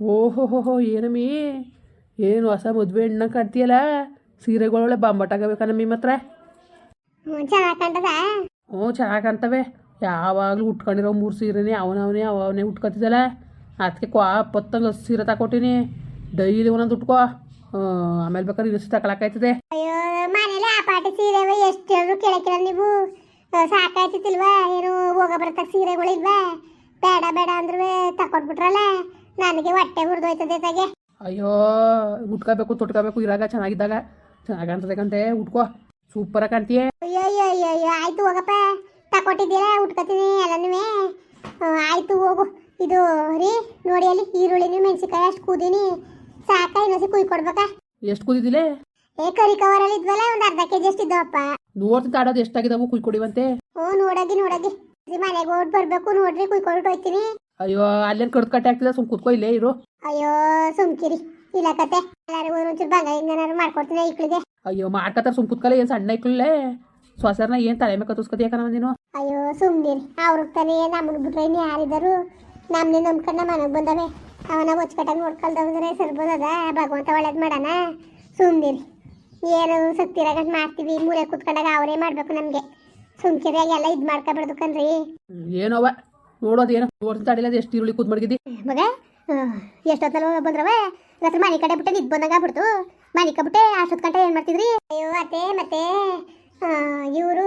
ಓಹೋ ಹೋ ಹೋ ಏನಮ್ಮಿ? ಏನು ಹೊಸ ಮದುವೆ ಹೆಣ್ಣ ಕಟ್ತೀಯಲ್ಲ ಸೀರೆಗಳೊಳ್ಳೆ ಬಂಬಟ್ಟಾಗಬೇಕನ್ನಮ್ಮಿ ಮಾತ್ರ ಹ್ಞೂ ಚೆನ್ನಾಗಿ ಕಾಣ್ತವೆ. ಯಾವಾಗಲೂ ಉಟ್ಕೊಂಡಿರೋ ಮೂರು ಸೀರೆನೇ ಅವನವನೇ ಅವನೇ ಉಟ್ಕೊತಿದ್ದಲ್ಲ. ಅದಕ್ಕೆ ಕ್ವಾ ಪತ್ತಂಗ ಸೀರೆ ತಗೊಟ್ಟಿನಿ ಡೈಲಿ ಒಂದೊಂದು ಉಟ್ಕೋ. ಆಮೇಲೆ ಬೇಕಾದ್ರೆ ಇನ್ನೊಂದು ತಗೊಳಕಾಯ್ತದೆ ಅಯ್ಯೋ ಮನೇಲಿ ಆ ಪಾಟಿ ಸೀರೆವ ಎಷ್ಟು ಹೇಳಿದ್ರು ಕೇಳಕ್ಕಿಲ್ಲ ನೀವು ಸಾಕಾಯ್ತಿಲ್ವಾ ಏನು ಹೋಗ ಬರತಕ್ಕ ಸೀರೆಗಳಿಲ್ವಾ? ಬೇಡ ಬೇಡ ಅಂದ್ರೆ ತಕೊಟ್ಬಿಟ್ರಲ್ಲ ನನಗೆ ಹೊಟ್ಟೆ ಹುರಿದೋಯ್ತದೆ ತಗೆ. ಅಯ್ಯೋ ಉಟ್ಕೋಬೇಕು ತೊಟ್ಕೋಬೇಕು ಇರಾಗ ಚೆನ್ನಾಗಿದ್ದಾಗ. ಚೆನ್ನಾಗಿ ಕಾಣ್ತದೆ ಕಂತೆ ಉಟ್ಕೋ. ಸೂಪರ್ ಕಾಣ್ತೀಯ. ಅಯ್ಯೋ ಅಯ್ಯೋ ಆಯ್ತು ಹೋಗಪ್ಪ. ತಕೊಟ್ಟಿದ್ದೀರಾ ಉಟ್ಕೋತೀನಿ ಎಲ್ಲನೂ. ಆಯ್ತು ಹೋಗು. ಇದು ರೀ ನೋಡಿ ಅಲ್ಲಿ ಈರುಳ್ಳಿನಿ ಮೆಣಸಿಕಾಯಿ ಅಷ್ಟು ಕೂದೀನಿ. ಸಾಕ ಇನ್ನೊಸಿ ಕುಯ್ ಕೊಡ್ಬೇಕಾ? ಎಷ್ಟು ಕುದಿದಿಲ್ಲ ಏ ಕರಿ ಕವರಲ್ಲಿ ಇದ್ವಲ್ಲ ಒಂದ್ ಅರ್ಧ ಕೆಜಿ ಅಷ್ಟಿದ್ದವಪ್ಪ ನೋಡ್ತಿ ತಾಡೋದು ಎಷ್ಟಾಗಿದಾವು ಕುಯ್ಕೊಡಿವಂತೆ ಓ ನೋಡಗಿ ನೋಡಗಿ. ಮನೆಗೆ ಓಡ್ ಬರ್ಬೇಕು ನೋಡ್ರಿ ಕುಯ್ಕೊಂಡು ಹೋಯ್ತೀನಿ. ಅಯ್ಯೋ ಅಲ್ಲೇನು ಕಡ್ದು ಕಟ್ಟೆ ಆಗ್ತಿದೆ ಸುಮ್ ಕುತ್ಕೋ ಇಲ್ಲೇ ಇರು. ಅಯ್ಯೋ ಸುಮ್ಕಿರಿ ಇಲ್ಲ ಕತೆ. ಎಲ್ಲರಿಗೂ ಒಂಚೂರು ಬಂಗ ಮಾಡ್ಕೊಡ್ತೀನಿ ಇಕ್ಳಿಗೆ ಅಯ್ಯೋ ಮಾಡ್ಕತ್ತಾರ ಸುಮ್ ಕುತ್ಕಲ್ಲ ಏನು ಸಣ್ಣ ಇಕ್ಕಲೇ ಸೊಸರ್ನ ಏನು ತಲೆ ಮೇಲೆ ಕತ್ತಿಸ್ಕೊತಿ ಯಾಕನ ನೀನು? ಅಯ್ಯೋ ಸುಮ್ನಿರಿ ಅವ್ರಿಗೆ ತಾನೇ ನಮ್ಮನ್ನ ಬಿಟ್ರೆ ಇನ್ನು ಯಾರಿದ್ದಾರು ನಮ್ಮನ್ನೇ ನಂಬ್ಕೊಂಡು ಮನಗ್ ಬಂದವೆ. ಅವನ ಹೊಚ್ಕಟ್ಟಾಗ ನೋಡ್ಕೊಳ್ದವ್ರೆ ಸರ್ಬೋದದ. ಭಗವಂತ ಒಳ್ಳೇದು ಮಾಡೋಣ. ಸುಮ್ನಿರಿ ಏನು ಸತ್ತಿರಾಗಂತ ಮಾಡ್ತೀವಿ. ಮೂಲೆ ಕುತ್ಕೊಂಡಾಗ ಅವರೇ ಮಾಡ್ಬೇಕು ನಮಗೆ. ಸುಮ್ಕಿರಿಯಾಗಿ ಎಲ್ಲ ಇದು ಮಾಡ್ಕೊಬಾರ್ದು ಕಣ್ರಿ ಹ್ಮ್, ಏನವ್ವ ನೋಡೋದು ಏನೋ ನೋಡ್ತೀನಿ ತಡಿಲ್ಲ ಎಷ್ಟು ಈರುಳ್ಳಿ ಕೂತ್ ಮಡಗಿದ್ದಿ. ಮಗ ಎಷ್ಟೊತ್ತಲ್ಲ ಬಂದ್ರವ? ರಾತ್ರಿ ಮನೆ ಕಡೆ ಬಿಟ್ಟೆ ನಿದ್ ಬಂದಂಗ ಆಗ್ಬಿಡ್ತು. ಮನೆ ಕಬಿಟ್ಟೆ ಅಷ್ಟೊತ್ತು ಗಂಟೆ ಏನು ಮಾಡ್ತಿದ್ರಿ? ಅಯ್ಯೋ ಅತ್ತೆ ಮತ್ತೆ ಇವರು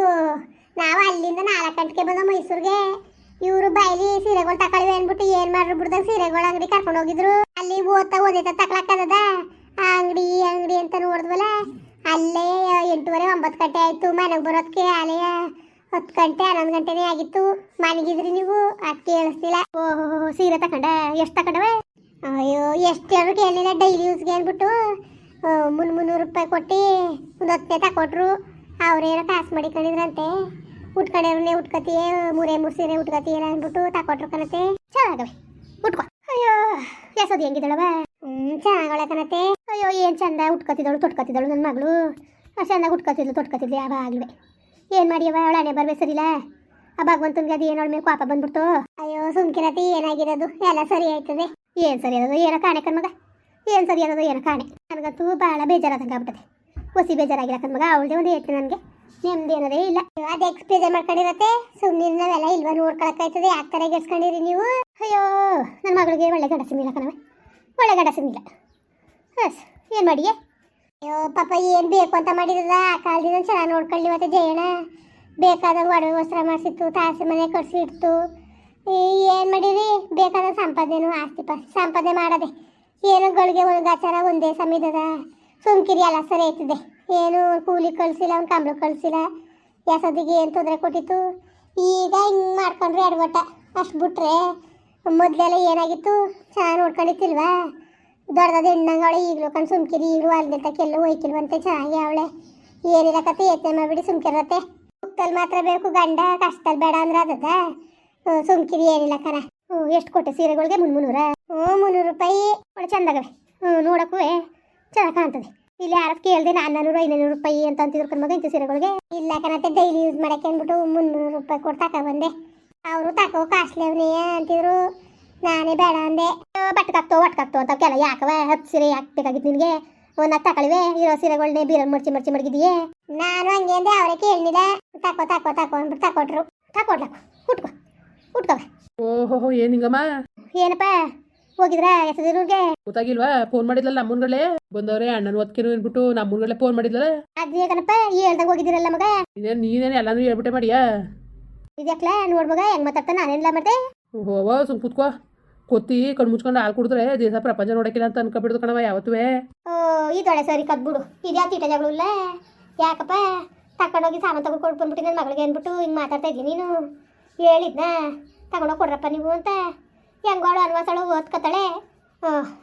ನಾವು ಅಲ್ಲಿಂದ ನಾಲ್ಕು ಗಂಟೆಗೆ ಬಂದ ಮೈಸೂರಿಗೆ. ಇವರು ಬಯಲಿ ಸೀರೆಗಳು ತಕೊಳ್ಳಿ ಅಂದ್ಬಿಟ್ಟು ಏನು ಮಾಡ್ರು ಬಿಡ್ದಾಗ ಸೀರೆಗಳ ಅಂಗಡಿ ಕರ್ಕೊಂಡು ಹೋಗಿದ್ರು. ಅಲ್ಲಿ ಓದ್ತಾ ಓದೈತ ತಗೊಳಕ್ಕದ ಆ ಅಂಗಡಿ ಅಂಗಡಿ ಅಂತ ನೋಡಿದ್ವಲ್ಲ ಅಲ್ಲೇ ಎಂಟೂವರೆ ಒಂಬತ್ತು ಗಂಟೆ ಆಯ್ತು ಮನೆಗೆ ಬರೋದಕ್ಕೆ ಅಲ್ಲೇ ಹತ್ತು ಗಂಟೆ, ಹನ್ನೊಂದು ಗಂಟೆನೇ ಆಗಿತ್ತು. ಮನೆಗಿದ್ರಿ ನೀವು? ಅದು ಕೇಳಿಸ್ತಿಲ್ಲ ಓಹೋ ಸೀರೆ ತಕೊಂಡ, ಎಷ್ಟು ತಕೊಂಡವೆ? ಅಯ್ಯೋ, ಎಷ್ಟು ಜನರು ಕೇಳಲಿಲ್ಲ. ಡೈಲಿ ಯೂಸ್ಗೆ ಅಂದ್ಬಿಟ್ಟು ಮುನ್ ಮುನ್ನೂರು ರೂಪಾಯಿ ಕೊಟ್ಟು ಒಂದು ಹತ್ತನೇ ತಕೊಟ್ರು ಅವ್ರೇನೋ ಕಾಸು ಮಾಡಿಕೊಂಡಿದ್ರಂತೆ. ಉಟ್ಕೊಂಡಿರೋನೇ ಉಟ್ಕತಿಯೇ, ಮೂರೇ ಮೂರು ಸೀರೆ ಉಟ್ಕತಿಯಲ್ಲ ಅಂದ್ಬಿಟ್ಟು ತಕೊಟ್ರು ಕಣತೆ. ಚೆನ್ನಾಗವೆ. ಉಟ್ಕೋ. ಅಯ್ಯೋ, ಎಸೋದು ಹೆಂಗಿದಳವ ಹ್ಞೂ ಚೆನ್ನಾಗಳೆ ಕಣತೆ. ಅಯ್ಯೋ, ಏನು ಚಂದ ಉಟ್ಕತಿದ್ದಳು, ತೊಟ್ಕತಿದ್ದಳು ನನ್ನ ಮಗಳು. ಅಷ್ಟು ಚಂದ ಉಟ್ಕತಿದ್ಲು, ತೊಟ್ಕತಿದ್ಲು, ಯಾವಾಗಲೂ. ಏನು ಮಾಡಿಯವ ಅವಳ ಹಣೆ ಬರ್ಬೇಕು ಸರಿಲ್ಲ ಆ ಭಗವಂತನ್ಗೆ ಅದು ಏನೋ ಮೇಲೆ ಪಾಪ ಬಂದ್ಬಿಡ್ತು. ಅಯ್ಯೋ ಸುಮ್ಕಿರತಿ ಏನಾಗಿರೋದು? ಎಲ್ಲ ಸರಿ ಆಯ್ತದೆ. ಏನು ಸರಿ ಇರೋದು ಏನೋ ಕಾಣೆ ಕಣ್ಮಗ ಏನು ಸರಿ ಇರೋದು ಏನೋ ಕಾಣೆ. ನನಗಂತೂ ಭಾಳ ಬೇಜಾರಾದಂಗೆ ಆಗ್ಬಿಟ್ಟದೆ ಹೊಸಿ ಬೇಜಾರಾಗಿಲ್ಲ ಕಣ್ಮಗ ಅವಳದೇ ಒಂದು ಹೇಳ್ತೀನಿ ನನಗೆ. ನೆಮ್ಮದಿ ಅನ್ನೋದೇ ಇಲ್ಲ. ಅದು ಎಕ್ಸ್ಪೀರಿಯನ್ಸ್ ಮಾಡ್ಕೊಂಡಿರತ್ತೆ? ಸುಮ್ಮನೆ ನಾವೆಲ್ಲ ಇಲ್ವಾ ನೋಡ್ಕೊಳಕ್ಕಾಯ್ತದೆ ಯಾವ ಥರ ಗೆಡ್ಸ್ಕೊಂಡಿರಿ ನೀವು? ಅಯ್ಯೋ ನನ್ನ ಮಗಳಿಗೆ ಒಳ್ಳೆ ಗಂಡ ಇಲ್ಲ ಕಣವೆ ಒಳ್ಳೆ ಗಂಡ ಇಲ್ಲ ಹಸ್ ಏನು ಮಾಡಿಯೇ? ಅಯ್ಯೋ, ಪಾಪ ಏನು ಬೇಕು ಅಂತ ಮಾಡಿದ್ರಲ್ಲ ಆ ಕಾಲದಿಂದ ಚೆನ್ನಾಗಿ ನೋಡ್ಕೊಳ್ಳಿ ಮತ್ತೆ ಜಯಣ್ಣ. ಬೇಕಾದಾಗ ಒಡವೆ ವಸ್ತ್ರ ಮಾಡಿಸಿತ್ತು, ತಾಸಿ ಮನೆ ಕಟ್ಸಿಡ್ತು ಏನು ಮಾಡಿರಿ? ಬೇಕಾದ ಸಂಪಾದನೆನು ಆಸ್ತಿ ಪಾಸ್ತಿ ಸಂಪಾದನೆ ಮಾಡದೆ. ಏನು ಗಳಿಗೆ ಒಂದು ಗಾಚಾರ ಒಂದೇ ಸಮಿದದ? ಸುಮ್ಕಿರಿ ಅಲ್ಲ ಸರಿ ಆಯ್ತದೆ. ಏನು ಕೂಲಿ ಕಳಿಸಿಲ್ಲ, ಒಂದು ಕಂಬಳು ಕಳಿಸಿಲ್ಲ. ಯಾಸದಿಗೆ ಏನು ತೊಂದರೆ ಕೊಟ್ಟಿತ್ತು? ಈಗ ಹಿಂಗೆ ಮಾಡ್ಕೊಂಡ್ರೆ ಎಡವಟ್ಟ. ಅಷ್ಟು ಬಿಟ್ರೆ ಮೊದಲೆಲ್ಲ ಏನಾಗಿತ್ತು? ಚೆನ್ನಾಗಿ ನೋಡ್ಕೊಂಡಿತ್ತಿಲ್ವಾ ದೊಡ್ಡದ ಹೆಣ್ಣಂಗವಳೆ ಈಗಲೂ ಕಣ್ ಸುಮ್ಕಿರಿ, ಈಗಲೂ ಅಲ್ದಿರ್ತಕ್ಕೆಲ್ಲ ಹೋಯ್ಕಿಲ್ವಂತೆ ಚೆನ್ನಾಗಿ ಅವಳೆ. ಏನಿಲ್ಲ ಕತೆ, ಯತ್ನೆ ಮಾಡಿಬಿಡಿ, ಸುಮ್ಕಿರತ್ತೆ. ಉಕ್ಕಲ್ ಮಾತ್ರ ಬೇಕು, ಗಂಡ ಕಷ್ಟದಲ್ಲಿ ಬೇಡ ಅಂದ್ರೆ ಅದದ. ಸುಮ್ಕಿರಿ, ಏನಿಲ್ಲ ಕರ ಹ್ಞೂ ಎಷ್ಟು ಕೊಟ್ಟೆ ಸೀರೆಗಳಿಗೆ? ಮುನ್ ಮುನ್ನೂರ. ಹ್ಞೂ ಮುನ್ನೂರು ರೂಪಾಯಿ. ಒಳ್ಳೆ ಚಂದಾಗವೆ. ಹ್ಞೂ ನೋಡಕ್ಕೂ ಚೆನ್ನಾಗಿ ಕಾಣ್ತದೆ. ಇಲ್ಲಿ ಯಾರು ಕೇಳಿದೆ ನಾನ್ನೂರು ಐನೂರು ರೂಪಾಯಿ ಅಂತ ಅಂತಿದ್ರು ಕಣ್ಮಗ ಇಂಥ ಸೀರೆಗಳಿಗೆ. ಇಲ್ಲ ಕಣತ್ತೆ ಡೈಲಿ ಯೂಸ್ ಮಾಡಕ್ಕೆ ಅಂದ್ಬಿಟ್ಟು ಮುನ್ನೂರು ರೂಪಾಯಿ ಕೊಟ್ಟು ಬಂದೆ. ಅವರು ತಗೋ ಕಾಸ್ಟ್ಲಿ ಅವನೇ ಅಂತಿದ್ರು. ನಾನೇ ಬೇಡ ಅಂದೆ. ಬಟ್ಟಕಾಕ್ತೋ ಒಟ್ಕಾಕ್ತೋ ಅಂತ ಕೆಲ ಯಾಕವ ಹತ್ತು ಸೀರೆ ಯಾಕೆ ಬೇಕಾಗಿತ್ತು ನಿನಗೆ? ಒಂದು ಹತ್ತು ತಗೊಳ್ವೆ ಇರೋ ಸೀರೆಗಳನ್ನೇ ಬೀರಲ್ ಮಡ್ಚಿ ಮಡ್ಚಿ ಮಡಗಿದೀಯೇ ನಾನು ಹಂಗೆ ಅಂದೆ ಅವರೇ ಕೇಳಿದ ತಕೋ ತಕೋ ತಕೋ ಅಂದ್ಬಿಟ್ಟು ತಕೊಟ್ರು. ತಕೊಡ್ಲಕ್ಕ ಉಟ್ಕೋ ಉಟ್ಕೋ ಓಹೋ ಏನು ಹಿಂಗಮ್ಮ ಏನಪ್ಪ? ಹೋಗಿದ್ರ ಎಸದಿರೂರ್ಗೆ ಗೊತ್ತಾಗಿಲ್ವಾ? ಫೋನ್ ಮಾಡಿದ್ಲಲ್ಲ ನಮ್ಮನ್ಗಳೇ ಬಂದವ್ರೆ ಅಣ್ಣನ ಒತ್ಕೇನು ಅಂದ್ಬಿಟ್ಟು ನಮ್ಮನ್ಗಳೇ ಫೋನ್ ಮಾಡಿದ್ಲಲ್ಲ? ಅದೇ ಕಣಪ್ಪ ಹೇಳ್ದಂಗೆ ಹೋಗಿದ್ದೀರಲ್ಲ ಮಗ? ಇದೇ ನೀನೇನು ಎಲ್ಲಾನು ಹೇಳ್ಬಿಟ್ಟೆ ಮಾಡಿಯಾ? ಇದ್ಯಾಕ್ಲ ನೋಡ್ ಮಗ ಹೆಂಗ್ ಮಾತಾಡ್ತಾನೆ ನಾನೇನಿಲ್ಲ ಮತ್ತೆ ಹೋವ ಸುಮ್ ಕೂತ್ಕೋ. ಕೊತ್ತಿ ಕಣ್ಣು ಮುಚ್ಕೊಂಡು ಹಾಲು ಕುಡಿದ್ರೆ ದೇಶ ಪ್ರಪಂಚ ನೋಡಕ್ಕಿಲ್ಲ ಅಂತ ಅನ್ಕೊಬಿಡ್ದು ಕಣವ ಯಾವತ್ತೂ. ಓ ಇದೊಳೆ ಸರಿ ಕದ್ಬಿಡು. ಇದ್ಯಾ ತೀಟ ಜಗಳ ಇಲ್ಲ ಯಾಕಪ್ಪ? ತಕೊಂಡೋಗಿ ಸಾಮಾನು ತಗೊಂಡು ಕೊಟ್ಟು ಬಂದ್ಬಿಟ್ಟು ನನ್ನ ಮಗಳಿಗೆ ಅಂದ್ಬಿಟ್ಟು ಹಿಂಗೆ ಮಾತಾಡ್ತಾ ಇದ್ದೀನಿ ನೀನು? ಹೇಳಿದ್ನ? ತಗೊಂಡೋಗಿ ಕೊಡ್ರಪ್ಪ ನೀವು ಅಂತ? ಹೆಂಗೋಳು ಅನ್ವಾಸಳು ಓದ್ಕತ್ತಾಳೆ.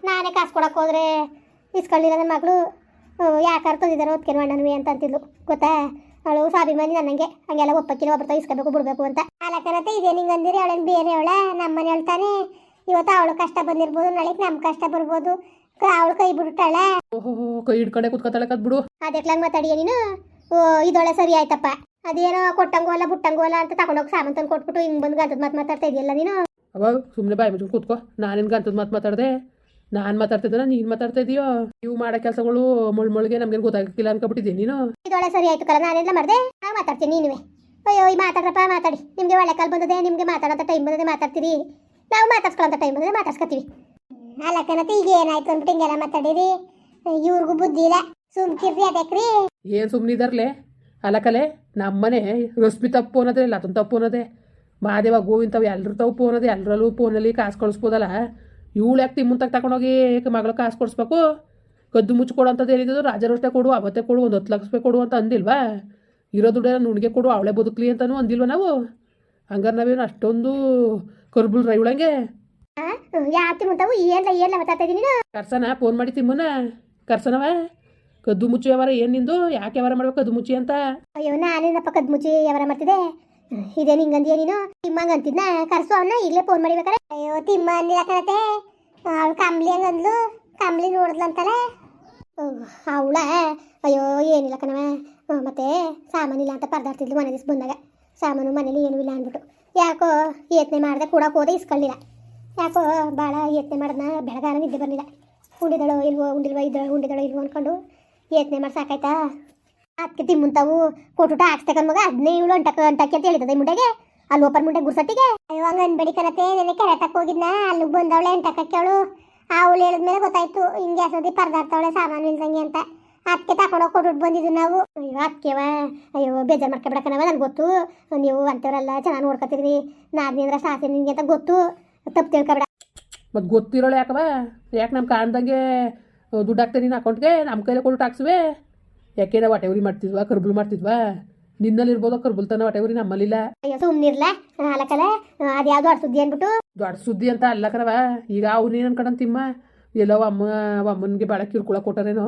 ನಾನೇ ಕಾಸು ಕೊಡಕ್ಕೆ ಹೋದ್ರೆ ಇಸ್ಕೊಳ್ಳಿಲ್ಲ ನನ್ನ ಮಗಳು. ಯಾಕಾರ ತಂದಿದ್ದಾರೆ ಓದ್ಕೇನು ಅಣ್ಣನವಿ ಅಂತ ಅಂತಿದ್ಲು. ಗೊತ್ತಾ? ಅವಳು ಸ್ವಾಭಿಮಾನಿ ನನಗೆ ಹಂಗೆಲ್ಲ ಒಪ್ಪಕ್ಕಿಲ್ಲ ಒಬ್ಬರ್ತಾ ಇಸ್ಕೋಬೇಕು, ಬಿಡಬೇಕು ಅಂತ. ಅಲಕರತ್ತೆ ಇದೆ ನಿಂಗೆ ಅಂದಿರಿ, ಅವಳೇನು ಬೇರೆ ಅವಳ? ನಮ್ಮನೆ ಹೇಳ್ತಾನೆ ಇವತ್ತು ಅವಳು ಕಷ್ಟ ಬಂದಿರ್ಬೋದು ನಾಳೆ ನಮ್ಮ ಕಷ್ಟ ಬರ್ಬೋದು. ಅವಳು ಕೈ ಬಿಡ್ತಾಳೆ. ಓಹೋ ಕೈ ಹಿಡ್ಕೊಂಡೆ ಕುತ್ಕೊತಾಳೆ ಕದ್ಬಿಡು. ಅದೆಕ್ಲಂಗ್ ಮಾತಾಡಿಯ ನೀನು? ಓ ಇದೊಳೆ ಸರಿ ಆಯ್ತಪ್ಪ. ಅದೇನೋ ಕೊಟ್ಟಂಗೋ ಅಲ್ಲ ಬುಟ್ಟಂಗೋ ಅಲ್ಲ ಅಂತ ತಗೊಂಡೋಗಿ ಸಾಮಾನು ತಂದು ಕೊಟ್ಬಿಟ್ಟು ಹಿಂಗ್ ಬಂದ್ ಗಂಟದ ಮಾತು ಮಾತಾಡ್ತಾ ಇದೆಯಲ್ಲ ನೀನು? ಅವಾಗ ಸುಮ್ಮನೆ ಬಾಯಿ ಮುಚ್ಚು ಕೂತ್ಕೋ. ನಾನೇನು ಗಂತದ ಮಾತು ಮಾತಾಡ್ದೆ? ನಾನು ಮಾತಾಡ್ತಿದ್ದಾನ ನೀನು ಮಾತಾಡ್ತಾ ಇದೀಯೋ? ನೀವು ಮಾಡೋ ಕೆಲಸಗಳು ಮೊಳ್ ಮೊಳ್ಗೆ ಗೊತ್ತಾಗಿಲ್ಲ ಗೊತ್ತಾಗಕ್ಕಿಲ್ಲ ಅನ್ಕೊಬಿಟ್ಟಿದ್ದೆ ನೀನು. ಇದೊಳೆ ಸರಿ ಆಯ್ತು ಕಲ ನಾನೆಲ್ಲ ಮಾಡಿದೆ? ಮಾತಾಡ್ತೀನಿ ನೀನುವೆ. ಅಯ್ಯೋ ಈ ಮಾತಾಡ್ರಪ್ಪ ಮಾತಾಡಿ. ನಿಮಗೆ ಒಳ್ಳೆ ಕಾಲ ಬಂದದೆ ನಿಮಗೆ ಮಾತಾಡೋದ ಟೈಮ್ ಬಂದದೆ ಮಾತಾಡ್ತೀರಿ. ನಾವು ಮಾತಾಡ್ಸ್ಕೊಳ್ಳೋಂಥ ಟೈಮ್ ಬಂದರೆ ಮಾತಾಡ್ಸ್ಕೊತೀವಿ. ಅಲ್ಲ ಈಗ ಏನಾಯ್ತು ಅಂದ್ಬಿಟ್ಟು ಹಿಂಗೆಲ್ಲ ಮಾತಾಡಿರಿ. ಇವ್ರಿಗೂ ಬುದ್ಧಿ ಇಲ್ಲ. ಸುಮ್ಕಿರ್ರಿ ಅದಕ್ರಿ ಏನು ಸುಮ್ಮನಿದಾರ್ಲೆ ಅಲಕಲೆ ನಮ್ಮನೆ ರಶ್ಮಿ ತಪ್ಪು ಅನ್ನೋದೇ ಲತನ್ ತಪ್ಪು ಅನ್ನೋದೇ. ಮಾದೇವ ಗೋವಿಂದ ತಾವು ಎಲ್ಲರೂ ಫೋನ್ ಅದೇ ಎಲ್ಲರಲ್ಲೂ ಫೋನಲ್ಲಿ ಕಾಸು ಕಳಿಸ್ಬೋದಲ್ಲ ಇವಳು ಯಾಕೆ ತಿಮ್ಮಂತಾಗ ತಗೊಂಡೋಗಿ ಮಗಳು ಕಾಸು ಕೊಡಿಸ್ಬೇಕು? ಕದ್ದು ಮುಚ್ಚಿಕೊಡು ಅಂತದ್ದು ಏನಿದ್ದು ರಾಜರೋಷ್ಟೇ ಕೊಡು, ಅವತ್ತೇ ಕೊಡು, ಒಂದು ಹತ್ತು ಲಕ್ಷ ರೂಪಾಯಿ ಕೊಡು ಅಂತ ಅಂದಿಲ್ವಾ? ಇರೋ ದುಡ್ಡೆಲ್ಲ ನುಣ್ಗೆ ಕೊಡು, ಅವಳೆ ಬದುಕಲಿ ಅಂತನೂ ಅಂದಿಲ್ವ ನಾವು? ಹಂಗಾರೆ ನಾವೇನು ಅಷ್ಟೊಂದು ಕರ್ಬುಲ್ ರೈವಳಂಗೆ ಯಾವ ತಿಮ್ಮಂತಾವು ಏನ್ಲ ಏನ್ಲ ಮಾತಾಡ್ತಾ ಇದೀನಿ ನೀನು? ಕರ್ಸನ ಫೋನ್ ಮಾಡಿ ತಿಮ್ಮನ ಕರ್ಸನವ? ಕದ್ದು ಮುಚ್ಚು ಯಾವಾರ ಏನ್ ನಿಂದು? ಯಾಕೆ ಯಾವಾರ ಮಾಡ್ಬೇಕು ಕದ್ದು ಮುಚ್ಚಿ ಅಂತ? ಅಯ್ಯೋ ನಾನೇನಪ್ಪ ಕದ್ದು ಮುಚ್ಚಿ ಯಾವಾರ ಮಾಡ್ತಿದೆ ಇದೇ ನಿಂಗಂದಿಯ ನೀನು? ತಿಮ್ಮಂಗ ಅಂತಿದ್ನ? ಕರ್ಸು ಅವನ್ನ ಈಗಲೇ ಫೋನ್ ಮಾಡಿಬೇಕಾರೆ. ಅಯ್ಯೋ ತಿಮ್ಮ ಅಂದಿಲ್ಲ ಕಣತೆ. ಅವಳು ಕಂಬ್ಲಿ ಹಂಗಂದ್ಲು ಕಂಬ್ಲಿ ನೋಡಿದ್ಲಂತಲ್ಲ ಅವಳ? ಅಯ್ಯೋ ಏನಿಲ್ಲ ಕಣವ. ಮತ್ತೆ ಸಾಮಾನಿಲ್ಲ ಅಂತ ಪರದಾಡ್ತಿದ್ಲು ಮನೆ ದಿವ್ಸ ಬಂದಾಗ. ಸಾಮಾನು ಮನೇಲಿ ಏನೂ ಇಲ್ಲ ಅಂದ್ಬಿಟ್ಟು. ಯಾಕೋ ಯತ್ನೆ ಮಾಡಿದೆ ಕೂಡಕ್ಕೆ ಹೋದೆ ಇಸ್ಕೊಳ್ಳಿಲ್ಲ ಯಾಕೋ ಭಾಳ ಯತ್ನೆ ಮಾಡಿದ್ನ ಬೆಳಗಾರ ನಿದ್ದೆ ಬರಲಿಲ್ಲ. ಉಂಡಿದಳೋ ಇಲ್ವೋ, ಉಂಡಿಲ್ವೋ ಇದ್ದಳು ಉಂಡಿದಳು ಇಲ್ವೋ ಅಂದ್ಕೊಂಡು ಯತ್ನೆ ಮಾಡಿ ಸಾಕಾಯ್ತಾ? ಅದಕ್ಕೆ ತಿಮ್ಮಂತಾವು ಕೊಟ್ಟುಟ ಹಾಕ್ಸ್ತಕ್ಕ ಮಗ ಅದನ್ನೇ ಇವಳು ಅಂಟಕ್ಕೆ ಅಂಟಕ್ಕೆ ಅಂತ ಹೇಳ್ತದೆ ಮುಂಡೆಗೆ. ಅಲ್ಲಿ ಓಪನ್ ಮುಂಡೆ ಗುರ್ಸಟ್ಟಿಗೆ ಅಯ್ಯೋ, ಹಂಗೆ ಅನ್ಬೇಡಿ ಕಣತೆ ನೆನೆ ಕೆರೆತಕ್ಕೆ ಹೋಗಿದ್ನ, ಅಲ್ಲಿಗೆ ಬಂದವಳೆ ಅಂಟಕ್ಕೆ ಅವಳು ಅವಳು ಹೇಳಿದ್ಮೇಲೆ ಗೊತ್ತಾಯ್ತು, ಹಿಂಗೆ ಸದಿ ಪರದಾಡ್ತಾವಳೆ ಸಾಮಾನು ಇಲ್ದಂಗೆ ಅಂತ. ಅದಕ್ಕೆ ತಗೊಂಡೋಗಿ ಕೊಟ್ಬಿಟ್ಟು ಬಂದಿದ್ದು ನಾವು. ಅಯ್ಯೋ ಅದಕ್ಕೆವ ಅಯ್ಯೋ ಬೇಜಾರು ಮಾಡ್ಕೊಬಿಡಕ್ಕನವ ನನಗೆ ಗೊತ್ತು. ನೀವು ಅಂಥವ್ರೆಲ್ಲ ಚೆನ್ನಾಗಿ ನೋಡ್ಕೊತೀರಿ. ನಾದ್ನಿ ಅಂದ್ರೆ ಸಾಸಿ ನಿಂಗೆ ಅಂತ ಗೊತ್ತು. ತಪ್ಪು ತಿಳ್ಕೊಬೇಡ. ಮತ್ತು ಗೊತ್ತಿರೋಳು ಯಾಕವ? ಯಾಕೆ ನಮ್ಮ ಕಾಣ್ದಂಗೆ ದುಡ್ಡು ಹಾಕ್ತೇನೆ ನೀನು ಅಕೌಂಟ್ಗೆ? ನಮ್ಮ ಕೈಲಿ ಕೊಟ್ಟು ಹಾಕ್ಸುವೆ? ಯಾಕೆ ನಾವು ಹೊಟ್ಟೆ ಉರಿ ಮಾಡ್ತಿದ್ವಾ ಕರ್ಬುಲ್ ಮಾಡ್ತಿದ್ವಾ? ನಿನ್ನಲ್ಲಿ ಇರ್ಬೋದು ಕರ್ಬುಲ್ತನ ಹೊಟ್ಟೆ ಉರಿ ನಮ್ಮಲ್ಲಿಲ್ಲ. ಅಯ್ಯೋ ಸುಮ್ಮನಿರ್ಲ ಅಲಕಲ್ಲ ಅದ್ಯಾವುದು ಅಡ್ ಸುದ್ದಿ ಅಂದ್ಬಿಟ್ಟು ದೊಡ್ಡ ಸುದ್ದಿ ಅಂತ ಅಲ್ಲ ಕಣವ. ಈಗ ಅವ್ರು ನೀನು ತಿಮ್ಮ? ಎಲ್ಲೋ ಅಮ್ಮ ಅಮ್ಮನಿಗೆ ಭಾಳ ಕಿರುಕುಳ ಕೊಟ್ಟಾರೇನೋ?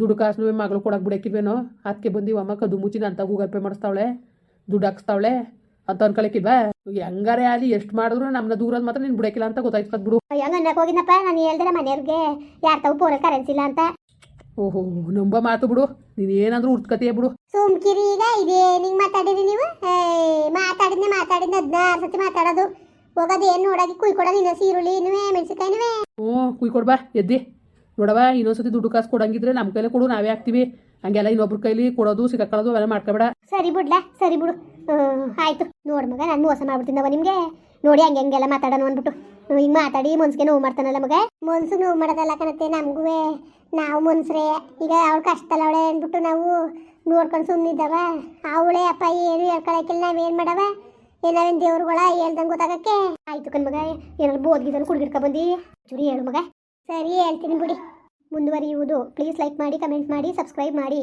ದುಡ್ಡು ಕಾಸು ಮಗಳು ಕೊಡಕ್ಕೆ ಬಿಡಕ್ಕಿಲ್ವೇನೋ ಅದಕ್ಕೆ ಬಂದು ಅಮ್ಮ ಕದು ಮುಚ್ಚಿನ ಅಂತ ಗೂಗಲ್ ಪೇ ಮಾಡಿಸ್ತಾವಳೆ. ದುಡ್ಡು ಹಾಕ್ಸ್ತಾವಳೆ. ಅಂತ ಅನ್ಕೊಳಕ್ಕಿಲ್ವಾ ಹೆಂಗಾರೆ ಆಗಲಿ ಎಷ್ಟು ಮಾಡಿದ್ರು ನಮ್ಮನ್ನ ದೂರದ ಮಾತ್ರ ನೀನು ಬಿಡಕ್ಕಿಲ್ಲ ಅಂತ ಗೊತ್ತಾಯ್ತು ಬಿಡು ಹೆಂಗ ಅನ್ನಕ್ಕೆ ಹೋಗಿದ್ನಪ್ಪ. ನಾನು ಹೇಳ್ದೆ ಮನೆಯವ್ರಿಗೆ. ಯಾರು ತಾವು ಪೋರ ಕರೆನ್ಸಿ ಇಲ್ಲ ಅಂತ. ಓಹೋ ನಂಬ ಮಾತು ಬಿಡು. ನೀನು ಏನಾದ್ರೂ ಉರ್ತ್ಕತಿಯ ಬಿಡು. ಸುಮ್ಕಿರಿ ಈಗ. ಇದೇ ನಿಂಗೆ ಮಾತಾಡಿರಿ ನೀವು? ಮಾತಾಡಿದ್ನೆ ಮಾತಾಡಿದ್ನ ಹದಿನಾರು ಸತಿ ಮಾತಾಡೋದು. ಹೋಗೋದು ಏನು ನೋಡಾಗಿ ಕುಯ್ಕೊಡೋದು ಇನ್ನೂ ಈರುಳ್ಳಿ ಇನ್ನುವೇ ಮೆಣಸಿನ್ಕಾಯಿನುವೇ ಹ್ಞೂ ಕುಯ್ಕೊಡ್ಬಾ ಎದ್ದಿ. ನೋಡವ ಇನ್ನೊಂದ್ಸತಿ ದುಡ್ಡು ಕಾಸು ಕೊಡಂಗಿದ್ರೆ ನಮ್ ಕೈಲಿ ಕೊಡು, ನಾವೇ ಹಾಕ್ತಿವಿ. ಹಂಗೆಲ್ಲ ಇನ್ನೊಬ್ರ ಕೈಲಿ ಕೊಡೋದು, ಸಿಕ್ಕಾಕೊಳ್ಳೋದು, ಅವೆಲ್ಲ ಮಾಡ್ಕೊಬೇಡ. ಸರಿ ಬಿಡ್ಲ, ಸರಿ ಬಿಡು. ಆಯ್ತು. ನೋಡ್ ಮಗ, ನಾನು ಮೋಸ ಮಾಡ್ಬಿಡ್ತೀನವ ನಿಮಗೆ. ನೋಡಿ ಹಂಗೆ ಹಂಗೆಲ್ಲ ಮಾತಾಡೋಣ ಅಂದ್ಬಿಟ್ಟು. ಹಿಂಗೆ ಮಾತಾಡಿ ಮನ್ಸಿಗೆ ನೋವು ಮಾಡ್ತಾನಲ್ಲ ಮಗ. ಮನ್ಸು ನೋವು ಮಾಡೋದಲ್ಲ ಕಣತ್ತೆ ನಮಗೂ ನಾವು ಮನ್ಸ್ರೆ. ಈಗ ಅವಳು ಕಷ್ಟದಲ್ಲವಳೆ ಅಂದ್ಬಿಟ್ಟು ನಾವು ನೋಡ್ಕೊಂಡು ಸುಮ್ಮನಿದ್ದಾವ ಅವಳೆ ಅಪ್ಪ ಏನು ಹೇಳ್ಕೊಳಕಿಲ್ಲ ನಾವೇನು ಮಾಡವ? ಏನಾವೇನು ದೇವ್ರುಗಳ ಹೇಳ್ದಂಗೆ ಗೊತ್ತಾಗಕ್ಕೆ? ಆಯ್ತು ಕಣ್ ಮಗ, ಏನಾದ್ರು ಬೋದ್ಗಿದನ್ನು ಕುಡ್ಗಿಡ್ಕೊ ಬಂದಿ. ಚೂರಿ ಹೇಳು ಮಗ. ಸರಿ ಹೇಳ್ತೀನಿ ಬಿಡಿ. ಮುಂದುವರಿಯುವುದು. ಪ್ಲೀಸ್ ಲೈಕ್ ಮಾಡಿ ಕಮೆಂಟ್ ಮಾಡಿ ಸಬ್ಸ್ಕ್ರೈಬ್ ಮಾಡಿ.